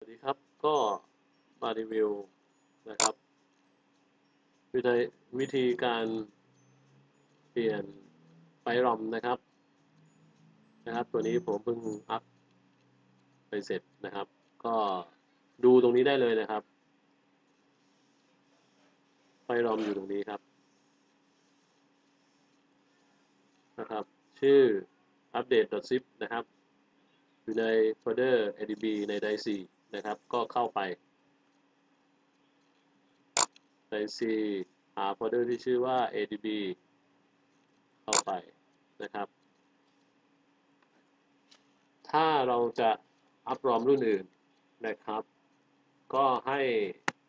สวัสดีครับ ก็มารีวิวนะครับ วิธีวิธีการเปลี่ยนไฟรอมนะครับ นะครับ ตัวนี้ผมเพิ่งอัพไปเสร็จนะครับ ก็ดูตรงนี้ได้เลยนะครับ ไฟรอมอยู่ตรงนี้ครับนะครับ ชื่อ update.zip นะครับ อยู่ในโฟลเดอร์ adb ใน d i c นะครับ ก็เข้าไป d i c หาโฟลเดอร์ที่ชื่อว่า adb เข้าไปนะครับ ถ้าเราจะอัพรอมรุ่นอื่นนะครับ ก็ให้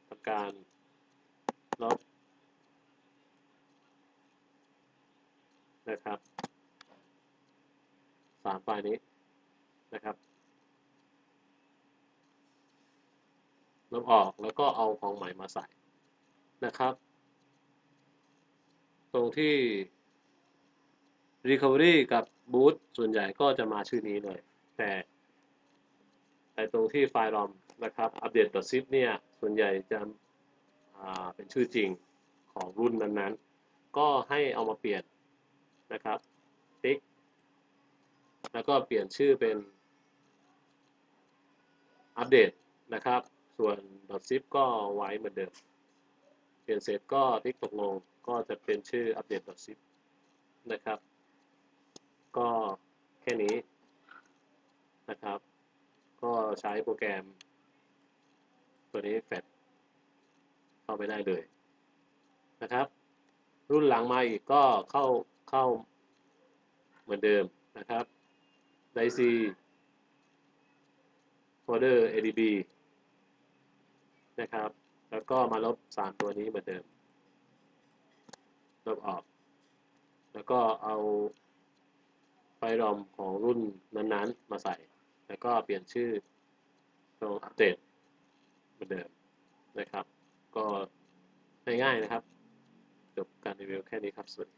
ทำการลบนะครับสามไฟล์นี้นะครับ ลบออกแล้วก็เอาของใหม่มาใส่นะครับ ตรงที่ Recovery กับ Boot ส่วนใหญ่ก็จะมาชื่อนี้เลย แต่แต่ตรงที่ไฟล์รอมนะครับ update.zip เนี่ยส่วนใหญ่จะเป็นชื่อจริงของรุ่นนั้นๆ ก็ให้เอามาเปลี่ยนนะครับ ติ๊ก แล้วก็เปลี่ยนชื่อเป็นอัปเดตนะครับ ส่วน .zip ก็ไว้เหมือนเดิมเปลี่ยนเสร็จก็ติ๊กตกลงก็จะเป็นชื่ออัปเดต .zip นะครับ ก็แค่นี้นะครับ ก็ใช้โปรแกรม ตัวนี้แฟดเข้าไปได้เลยนะครับ รุ่นหลังมาอีกก็เข้าเข้าเหมือนเดิมนะครับ d i c folder adb นะครับ แล้วก็มาลบ 3 ตัวนี้เหมือนเดิม ลบออก แล้วก็เอาไฟล์รอมของรุ่นนั้นๆ มาใส่ แล้วก็เปลี่ยนชื่อตรงอัปเดตเหมือนเดิมนะครับ ก็ง่ายๆนะครับ จบการรีวิวแค่นี้ครับสวัสดี